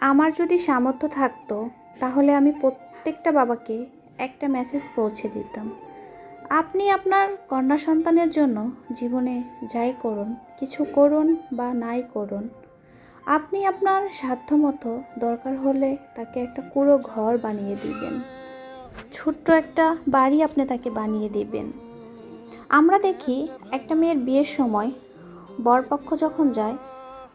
আমার যদি সামর্থ্য থাকতো, তাহলে আমি প্রত্যেকটা বাবাকে একটা মেসেজ পৌঁছে দিতাম। আপনি আপনার কন্যা সন্তানের জন্য জীবনে যাই করুন, কিছু করুন বা নাই করুন, আপনি আপনার সাধ্যমতো দরকার হলে তাকে একটা পুরো ঘর বানিয়ে দিবেন। ছোট্ট একটা বাড়ি আপনি তাকে বানিয়ে দিবেন। আমরা দেখি একটা মেয়ের বিয়ের সময় বরপক্ষ যখন যায়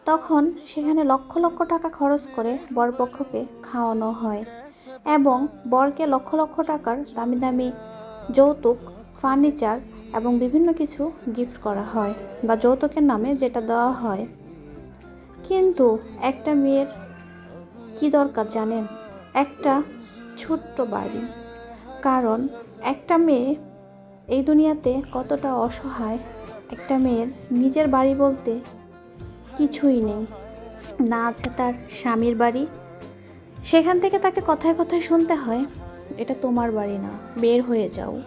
তখন সেখানে লক্ষ লক্ষ টাকা খরচ করে বরপক্ষকে খাওয়ানো হয় এবং বরকে লক্ষ লক্ষ টাকার দামি দামি যৌতুক, ফার্নিচার এবং বিভিন্ন কিছু গিফট করা হয় বা যৌতুকের নামে যেটা দেওয়া হয়। কিন্তু একটা মেয়ের কি দরকার জানেন? একটা ছোট্ট বাড়ি। কারণ একটা মেয়ে এই দুনিয়াতে কতটা অসহায়, একটা মেয়ের নিজের বাড়ি বলতে কিছুই নেই। না আছে তার স্বামীর বাড়ি। সেখান থেকে তাকে কথায় কথায় শুনতে হয়, এটা তোমার বাড়ি না, বের হয়ে যাও।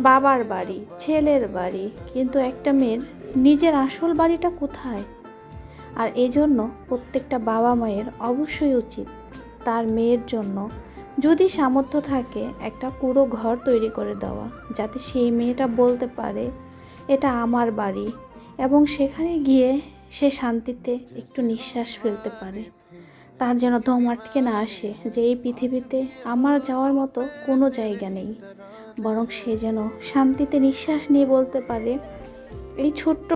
বাবার বাড়ি, ছেলের বাড়ি, কিন্তু একটা মেয়ের নিজের আসল বাড়িটা কোথায়? আর এজন্য প্রত্যেকটা বাবা মায়ের অবশ্যই উচিত তার মেয়ের জন্য যদি সামর্থ্য থাকে একটা পুরো ঘর তৈরি করে দেওয়া, যাতে সেই মেয়েটা বলতে পারে, এটা আমার বাড়ি। এবং সেখানে গিয়ে সে শান্তিতে একটু নিঃশ্বাস ফেলতে পারে। তার যেন দম আটকে না আসে যে এই পৃথিবীতে আমার যাওয়ার মতো কোনো জায়গা নেই। বরং সে যেন শান্তিতে নিঃশ্বাস নিয়ে বলতে পারে, এই ছোট্ট